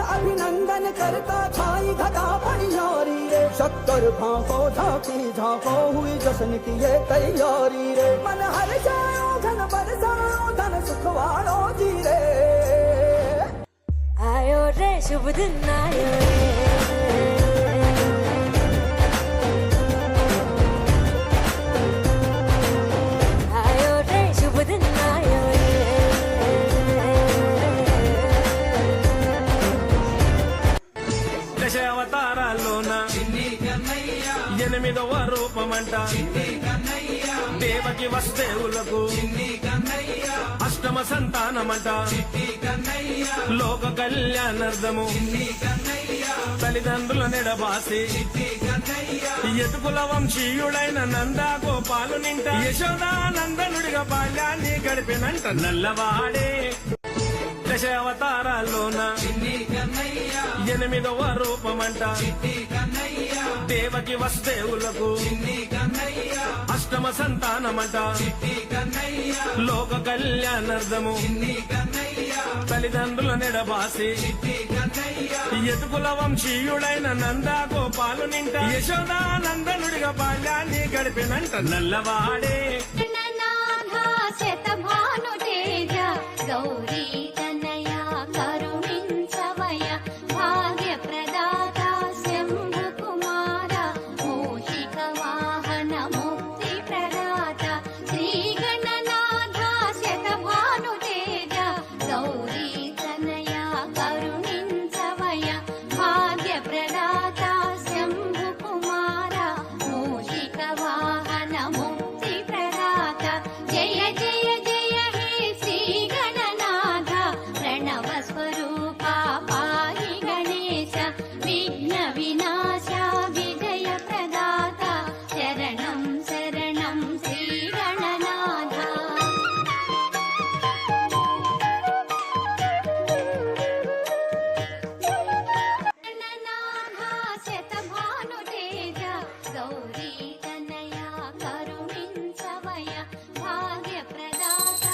हरि नंदन करता छाई घटा परियारी रे। शक्कर भाको झाकी झाको हुई जश्न की ये तैयारी रे। मन हर जाओ धन बरसाओ धन सुखवारो जी रे। आयो रे, शुभ दिन आयो। रे ఎనిమిదవ రూపమంట. దేవకి వస్తేవులకు అష్టమ సంతానమంట. లోక కళ్యాణార్థము. తల్లిదండ్రుల నెడబాసి. ఎటుకుల వంశీయుడైన నందా గోపాలు నింట. యశోదానందనుడిగా బాల్యాన్ని గడిపినంట. నల్లవాడే. దశ అవతారాల్లోన. ఎనిమిదవ రూపమంట. దేవకి వస్తేవులకు అష్టమ సంతానమంట. లోక కళ్యాణార్థము. తల్లిదండ్రుల నెడబాసి. ఎటుకుల వంశీయుడైన నందా గోపాలు నింట. యశోదానందనుడిగా బాల్యాన్ని గడిపినంట. నల్లవాడే 아우 భాగ్యప్రదాత